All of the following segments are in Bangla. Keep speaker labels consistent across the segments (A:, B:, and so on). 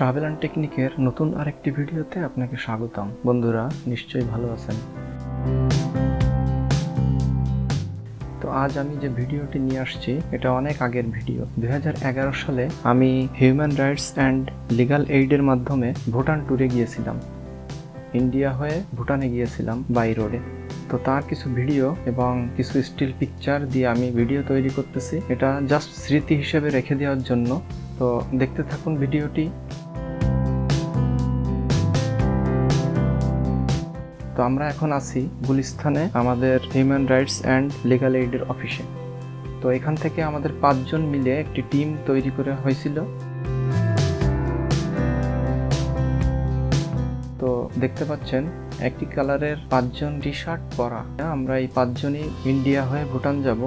A: ট্রাভেল অ্যান্ড টেকনিকের নতুন আরেকটি ভিডিওতে আপনাকে স্বাগতম। বন্ধুরা, নিশ্চয়ই ভালো আছেন। তো আজ আমি যে ভিডিওটি নিয়ে আসছি, এটা অনেক আগের ভিডিও। দু হাজার এগারো সালে আমি হিউম্যান রাইটস অ্যান্ড লিগাল এইডের মাধ্যমে ভুটান ট্যুরে গিয়েছিলাম। ইন্ডিয়া হয়ে ভুটানে গিয়েছিলাম বাই রোডে তো তার কিছু ভিডিও এবং কিছু স্টিল পিকচার দিয়ে আমি ভিডিও তৈরি করতেছি। এটা জাস্ট স্মৃতি হিসেবে রেখে দেওয়ার জন্য। তো দেখতে থাকুন ভিডিওটি। তো আমরা এখন আছি গুলিস্তানে আমাদের হিউম্যান রাইটস অ্যান্ড লিগাল এইডের অফিসে তো এখান থেকে আমাদের পাঁচজন মিলে একটি টিম তৈরি করে হয়েছিল। তো দেখতে পাচ্ছেন একটি কালারের পাঁচজন টি শার্ট পরা। আমরা এই পাঁচজনই ইন্ডিয়া হয়ে ভুটান যাব।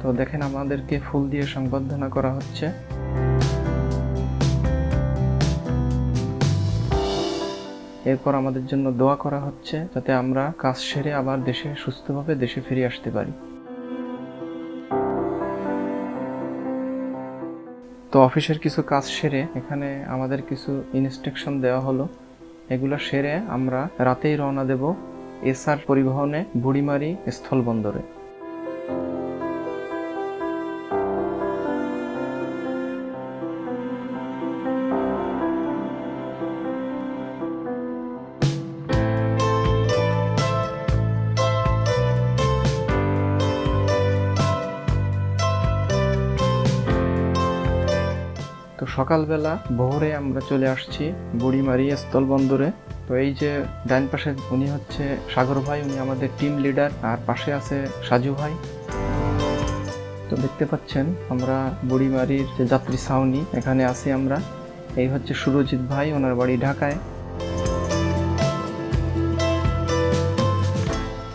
A: তো দেখেন আমাদেরকে ফুল দিয়ে সংবর্ধনা করা হচ্ছে। এরপর আমাদের জন্য দোয়া করা হচ্ছে যাতে আমরা কাজ সেরে আবার দেশে সুস্থভাবে দেশে ফিরে আসতে পারি। তো অফিসের কিছু কাজ সেরে এখানে আমাদের কিছু ইনস্ট্রাকশন দেওয়া হলো। এগুলো সেরে আমরা রাতেই রওনা দেব এসআর পরিবহনে বুড়িমারি স্থলবন্দরে। সকালবেলা ভোরে আমরা চলে আসছি বুড়িমারি স্থলবন্দরে। তো এই যে ডান পাশে উনি হচ্ছে সাগর ভাই, উনি আমাদের টিম লিডার আর পাশে আছে সাজু ভাই। তো দেখতে পাচ্ছেন আমরা বুড়িমারির যে যাত্রী ছাউনি, এখানে আছি আমরা। এই হচ্ছে সুরজিৎ ভাই, ওনার বাড়ি ঢাকায়।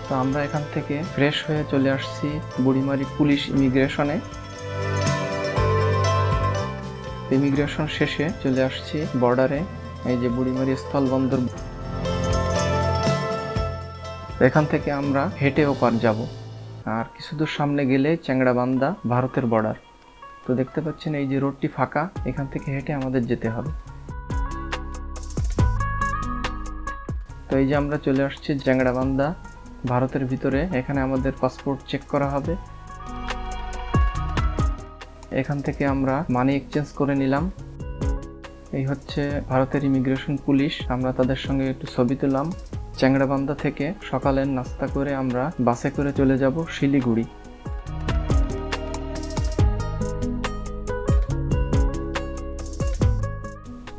A: তো আমরা এখান থেকে ফ্রেশ হয়ে চলে আসছি বুড়িমারি পুলিশ ইমিগ্রেশনে। ইমিগ্রেশন শেষে চলে আসছি বর্ডারে, এই যে বুড়িমারি স্থলবন্দর। এখান থেকে আমরা হেঁটে ওপার যাব। আর কিছু দূর সামনে গেলে চ্যাংড়াবান্ধা ভারতের বর্ডার। তো দেখতে পাচ্ছেন এই যে রোডটি ফাঁকা, এখান থেকে হেঁটে আমাদের যেতে হবে। তো এই যে আমরা চলে আসছি চ্যাংড়াবান্ধা, ভারতের ভিতরে। এখানে আমাদের পাসপোর্ট চেক করা হবে। এখান থেকে আমরা মানি এক্সচেঞ্জ করে নিলাম। এই হচ্ছে ভারতের ইমিগ্রেশন পুলিশ আমরা তাদের সঙ্গে একটু ছবি তুললাম। চ্যাংড়াবান্ধা থেকে সকালের নাস্তা করে আমরা বাসে করে চলে যাব শিলিগুড়ি।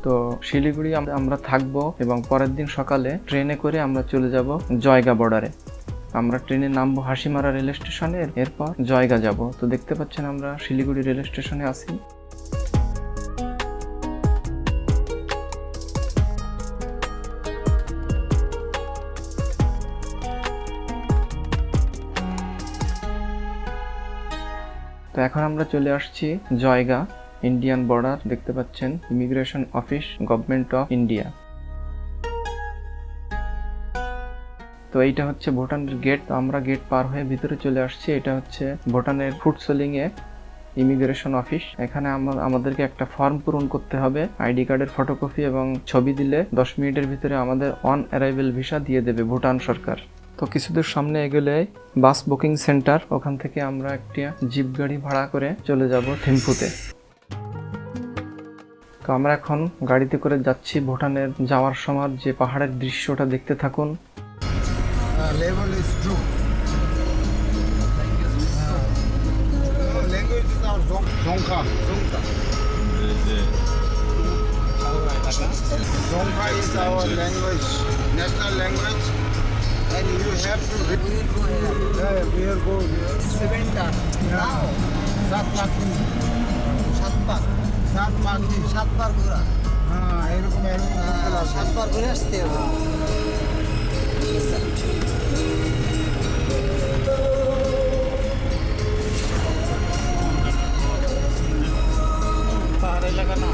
A: তো শিলিগুড়ি আমরা থাকব এবং পরের দিন সকালে ট্রেনে করে আমরা চলে যাব জয়গা বর্ডারে আমরা ট্রেনে নামবো হাসিমারা রেল স্টেশনে এরপর জয়গা যাব। তো দেখতে পাচ্ছেন আমরা শিলিগুড়ি রেল স্টেশনে আছি। তো এখন আমরা চলে আসছি জয়গা, ইন্ডিয়ান বর্ডার। দেখতে পাচ্ছেন, immigration office, government of India. তো এইটা হচ্ছে ভুটানের গেট তো আমরা গেট পার হয়ে ভিতরে চলে আসছি। এটা হচ্ছে ভুটানের ফুড সেলিং এ ইমিগ্রেশন অফিস এখানে আমা- আমাদেরকে একটা ফর্ম পূরণ করতে হবে আইডি কার্ডের ফটোকপি এবং ছবি দিলে দশ মিনিটের ভিতরে আমাদের অন অ্যারাইভেল ভিসা দিয়ে দেবে ভুটান সরকার। তো কিছুদূর সামনে এগোলে বাস বুকিং সেন্টার ওখান থেকে আমরা একটি জিপ গাড়ি ভাড়া করে চলে যাব থিম্পুতে। তো আমরা এখন গাড়িতে করে যাচ্ছি ভুটানের যাওয়ার সময়। যে পাহাড়ের দৃশ্যটা দেখতে থাকুন
B: level is true. Uh, language is our Zong Zongkha. Zongkha. Zongkha is our language, national language, and you have to. Yeah, we are go. Seven Now. সাত পাখি
C: সাতবার
B: সাত পাখি
C: সাতবার ঘোরা
B: হ্যাঁ এরকম এরকম করতে লাগবে।
C: সাতবার ঘুরে আসতে হবে
B: এলাকা না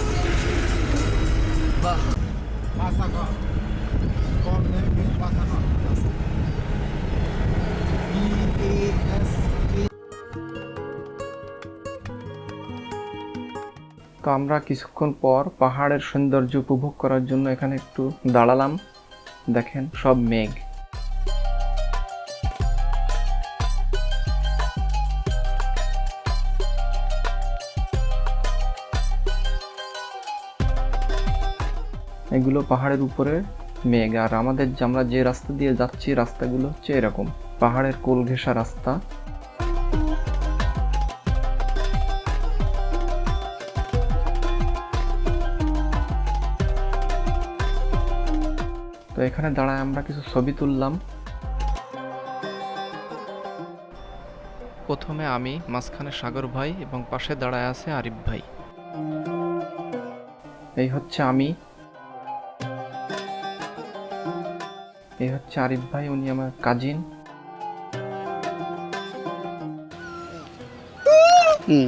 A: তো আমরা কিছুক্ষণ পর পাহাড়ের সৌন্দর্য উপভোগ করার জন্য এখানে একটু দাঁড়ালাম। দেখেন, সব মেঘ। পাহাড়ের উপরে মেঘ, আর আমাদের আমরা যে রাস্তা দিয়ে যাচ্ছি, রাস্তাগুলো হচ্ছে এরকম। পাহাড়ের কোল ঘেঁষা রাস্তা। তো এখানে দাঁড়ায় আমরা কিছু ছবি তুললাম। প্রথমে আমি, মাঝখানে সাগর ভাই এবং পাশে দাঁড়ায় আছে আরিফ ভাই। এই হচ্ছে আমি। এই হচ্ছে আরিফ ভাই উনি আমার কাজিন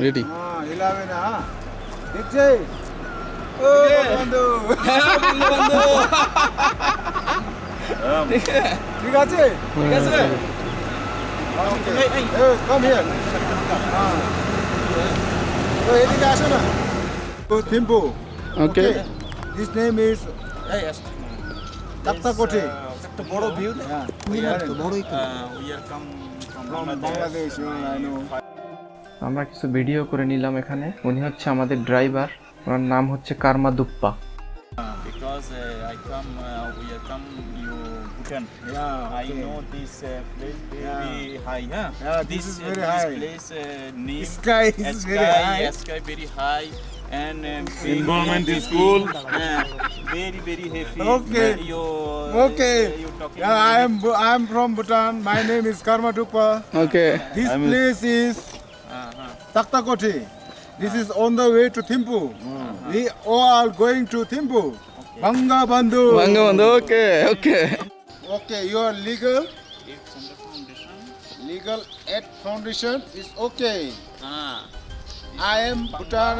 D: রেডি
B: হ্যাঁ হিলাবে না হ্যাঁ? দেখছে? ও বন্ধু। ঠিক আছে? ঠিক আছে। কম হিয়ার তো এদিকে আসো না। তো Thimphu.
D: Okay
B: this name is তাক্তাকোটি
C: একটা বড় ভিউ
B: হ্যাঁ
C: বড়ই.
A: আমরা কিছু ভিডিও করে নিলাম এখানে উনি হচ্ছে আমাদের ড্রাইভার ওনার নাম হচ্ছে Karma
E: Duppa uh, uh, uh, place very
B: Yeah.
E: high, huh?
B: Yeah, this is
E: uh,
B: very
E: this
B: high.
E: and uh, involvement
D: in school.
E: Uh, very very happy.
B: Okay.
E: Uh, your,
B: okay.
E: Uh, talking
B: yeah, I am I am from Bhutan. My name is Karma Dupa.
D: Okay.
B: This I'm place is
E: uh-huh.
B: Taktakoti. This is on the way to Thimpu. Uh-huh. We all going to Thimpu. Okay. Banga Bandhu.
D: Banga Bandhu. Okay.
B: Okay. Okay. You are legal. Legal at foundation is okay.
E: Ah.
B: I am Bhutan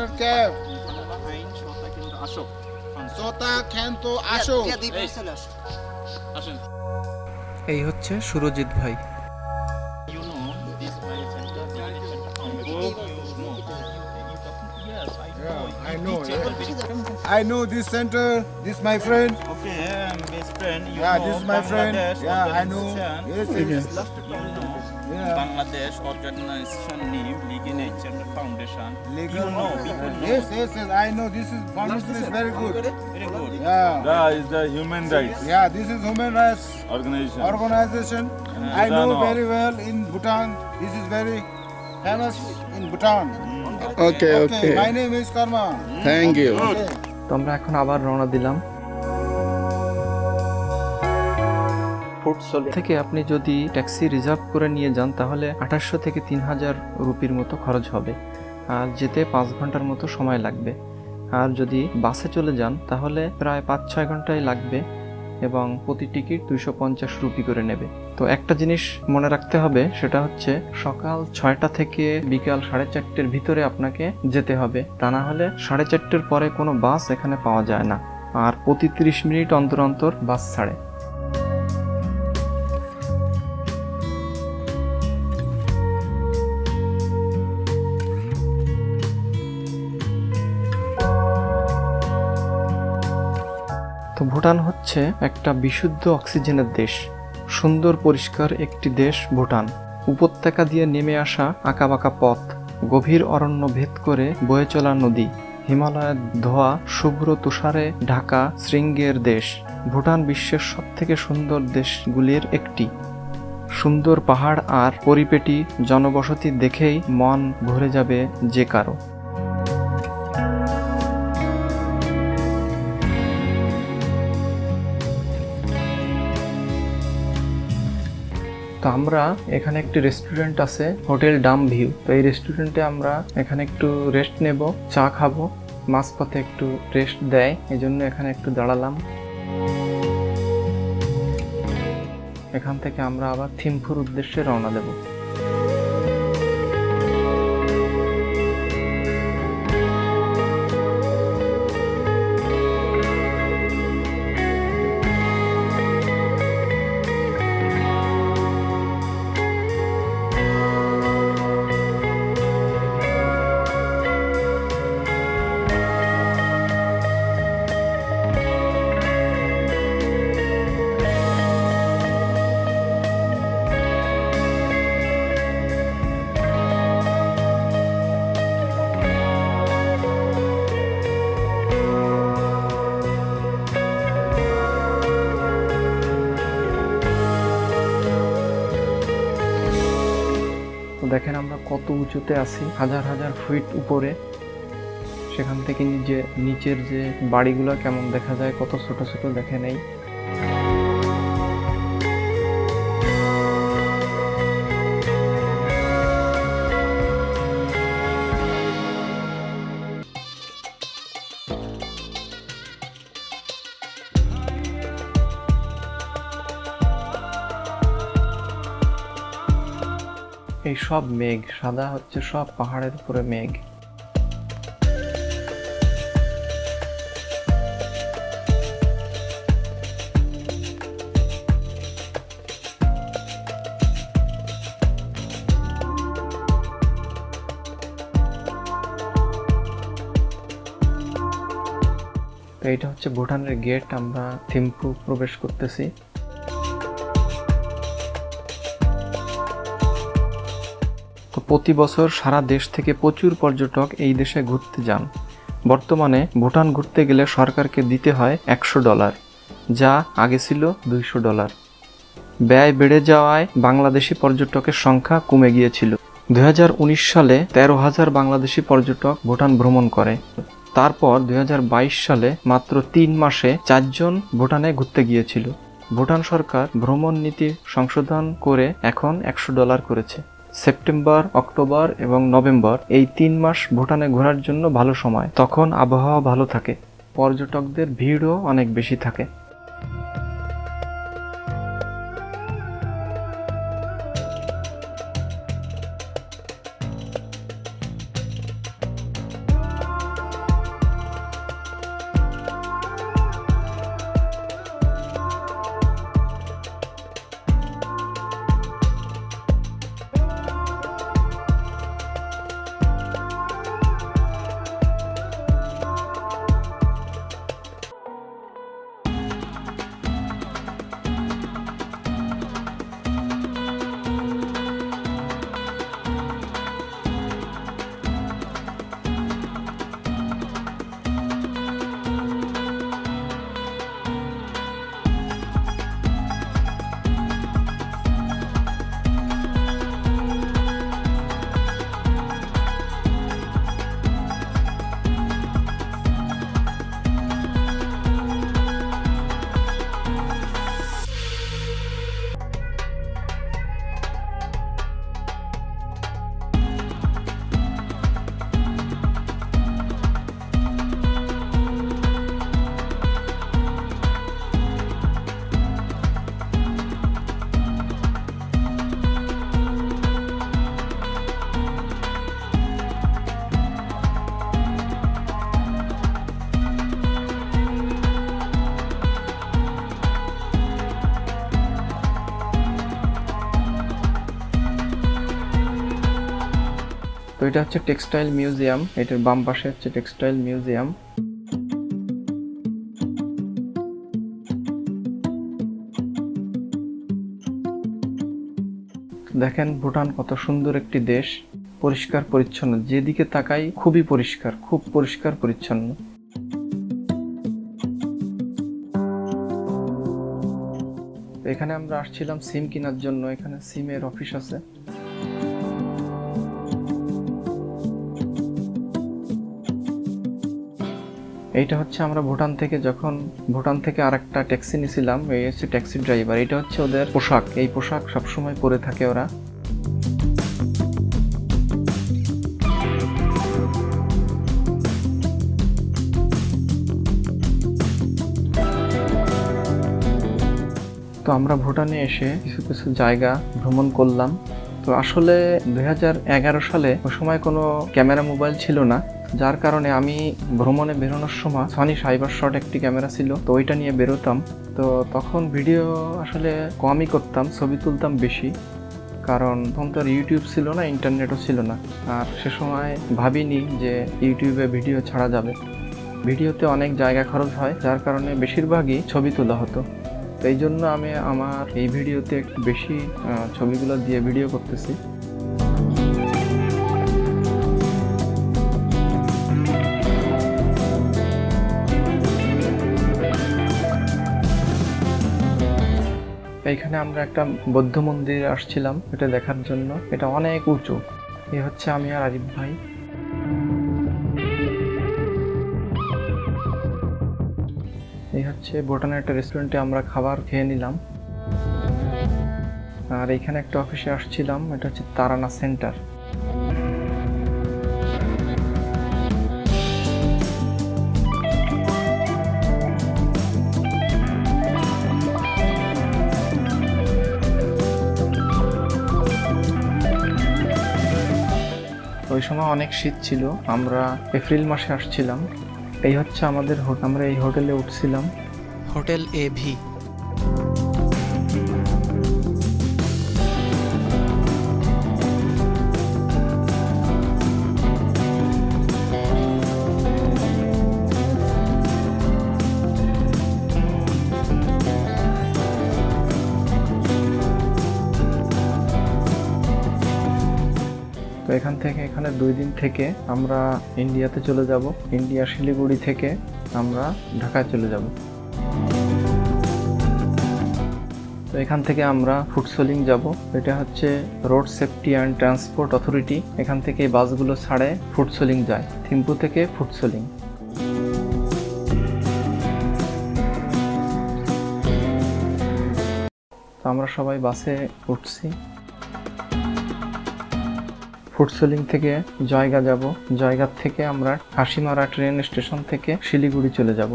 B: Sota Kento
E: আসেন
A: এই হচ্ছে সুরজিৎ ভাই?
E: Yes, I know.
B: Yeah, I know, yeah. this center. This my friend.
E: Okay, I'm best friend. You
B: Yeah,
E: know,
B: this is my friend. Yeah, I know.
E: organization.
B: Yes, yes.
E: You
B: Yeah.
E: Bangladesh organization name League Center Foundation.
B: Legal.
E: You know, people know.
B: Yes, yes, yes. I know this is foundation is very good.
E: Very good.
B: Yeah.
F: That is the human rights
B: Yeah, this is human rights
F: organization.
B: organization. I know very well in Bhutan. This is very famous in Bhutan.
D: Okay okay
B: Okay, my name is Karma.
D: Thank you
B: Okay.
A: তো আমরা এখন আবার রওনা দিলাম ফুটসল থেকে আপনি যদি ট্যাক্সি রিজার্ভ করে নিয়ে যান, তাহলে আঠাশশো থেকে তিন হাজার রুপির মতো খরচ হবে। আর যেতে পাঁচ ঘণ্টার মতো সময় লাগবে। আর যদি বাসে চলে যান, তাহলে প্রায় পাঁচ ছয় ঘন্টাই লাগবে এবং প্রতি টিকিট দুইশো পঞ্চাশ রুপি করে নেবে। তো একটা জিনিস মনে রাখতে হবে, সেটা হচ্ছে সকাল ছয়টা থেকে বিকাল সাড়ে চারটের ভিতরে আপনাকে যেতে হবে। তা না হলে সাড়ে চারটের পরে কোনো বাস এখানে পাওয়া যায় না। আর প্রতি তিরিশ মিনিট অন্তর অন্তর বাস ছাড়ে। ভুটান হচ্ছে একটা বিশুদ্ধ অক্সিজেনের দেশ, সুন্দর পরিষ্কার একটি দেশ ভুটান। উপত্যকা দিয়ে নেমে আসা আঁকাবাঁকা পথ, গভীর অরণ্য ভেদ করে বয়ে চলা নদী, হিমালয়ের ধোয়া, শুভ্র তুষারে ঢাকা শৃঙ্গের দেশ, ভুটান বিশ্বের সবথেকে সুন্দর দেশগুলির একটি। সুন্দর পাহাড় আর পরিপেটি জনবসতি দেখেই মন ভরে যাবে যে কারও। তো আমরা এখানে একটি রেস্টুরেন্ট আছে হোটেল ডাম ভিউ তো এই রেস্টুরেন্টে আমরা এখানে একটু রেস্ট নেব, চা খাব, মাঝপথে একটু রেস্ট দেয় এই জন্য এখানে একটু দাঁড়ালাম। এখান থেকে আমরা আবার থিমফুর উদ্দেশ্যে রওনা দেব। দেখেন আমরা কত উঁচুতে আছি, হাজার হাজার ফিট উপরে। সেখান থেকে নিজে, নিচের যে বাড়িগুলো কেমন দেখা যায়, কত ছোট ছোট দেখে নেই। এই সব মেঘ, সাদা হচ্ছে সব পাহাড়ের উপরে মেঘ। তো এইটা হচ্ছে ভুটানের গেট, আমরা থিম্পু প্রবেশ করতেছি। প্রতি বছর সারা দেশ থেকে প্রচুর পর্যটক এই দেশে ঘুরতে যান। বর্তমানে ভুটান ঘুরতে গেলে সরকারকে দিতে হয় একশো ডলার, যা আগে ছিল দুইশো ডলার। ব্যয় বেড়ে যাওয়ায় বাংলাদেশি পর্যটকের সংখ্যা কমে গিয়েছিল। দু হাজার উনিশ সালে তেরো হাজার বাংলাদেশি পর্যটক ভুটান ভ্রমণ করে। তারপর দু হাজার বাইশ সালে মাত্র তিন মাসে চারজন ভুটানে ঘুরতে গিয়েছিল। ভুটান সরকার ভ্রমণ নীতি সংশোধন করে এখন একশো ডলার করেছে। সেপ্টেম্বর, অক্টোবর এবং নভেম্বর এই তিন মাস ভুটানে ঘোরার জন্য ভালো সময়। তখন আবহাওয়া ভালো থাকে। পর্যটকদের ভিড়ও অনেক বেশি থাকে। তো এটা হচ্ছে টেক্সটাইল মিউজিয়াম, এটার বাম পাশে হচ্ছে টেক্সটাইল মিউজিয়াম। দেখেন, ভুটান কত সুন্দর একটি দেশ, পরিষ্কার পরিচ্ছন্ন। যেদিকে তাকাই, খুবই পরিষ্কার, খুব পরিষ্কার পরিচ্ছন্ন। এখানে আমরা আসছিলাম সিম কেনার জন্য, এখানে সিমের অফিস আছে। এইটা হচ্ছে আমরা ভুটান থেকে যখন ভুটান থেকে আরেকটা ট্যাক্সি নিয়েছিলাম এই হচ্ছে ট্যাক্সি ড্রাইভার। এটা হচ্ছে ওদের পোশাক। এই পোশাক সবসময় পরে থাকে ওরা। তো আমরা ভুটানে এসে কিছু কিছু জায়গা ভ্রমণ করলাম। তো আসলে দুই হাজার এগারো সালে ওই সময় কোনো ক্যামেরা মোবাইল ছিল না। যার কারণে আমি ভ্রমণে বেরোনোর সময় সনি সাইবার শট একটি ক্যামেরা ছিল, তো ওইটা নিয়ে বেরোতাম। তো তখন ভিডিও আসলে কমই করতাম, ছবি তুলতাম বেশি, কারণ তখন তো ইউটিউব ছিল না, ইন্টারনেটও ছিল না। আর সে সময় ভাবিনি যে ইউটিউবে ভিডিও ছাড়া যাবে। ভিডিওতে অনেক জায়গা খরচ হয়, যার কারণে বেশিরভাগই ছবি তোলা হতো। তো এই জন্য আমি আমার এই ভিডিওতে একটু বেশি ছবিগুলো দিয়ে ভিডিও করতেছি। তো এইখানে আমরা একটা বৌদ্ধ মন্দিরে আসছিলাম, এটা দেখার জন্য। এটা অনেক উঁচু। এ হচ্ছে আমি আর আরিফ ভাই। এই হচ্ছে ভুটানের একটা রেস্টুরেন্টে আমরা খাবার খেয়ে নিলাম। আর এখানে একটা অফিসে আসছিলাম, এটা হচ্ছে তারানা সেন্টার সময় অনেক শীত ছিল। আমরা এপ্রিল মাসে আসছিলাম। এই হচ্ছে আমাদের আমরা এই হোটেলে উঠছিলাম।
C: Hotel A
A: V. এখান থেকে এখানে দুই দিন থেকে আমরা ইন্ডিয়াতে চলে যাব। ইন্ডিয়া শিলিগুড়ি থেকে আমরা ঢাকায় চলে যাব। তো এখান থেকে আমরা ফুটসোলিং যাব। এটা হচ্ছে road safety and transport authority. এখান থেকে বাসগুলো ছাড়ে ফুটসোলিং যায়। থিম্পু থেকে ফুটসোলিং। তো আমরা সবাই বাসে উঠছি। ফুটসোলিং থেকে জয়গা যাব। জয়গার থেকে আমরা হাসিমারা ট্রেন স্টেশন থেকে শিলিগুড়ি চলে যাব।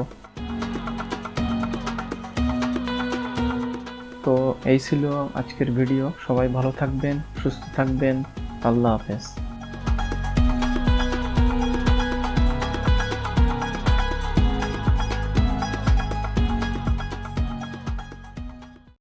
A: তো এই ছিল আজকের ভিডিও সবাই ভালো থাকবেন, সুস্থ থাকবেন। আল্লাহ হাফেজ।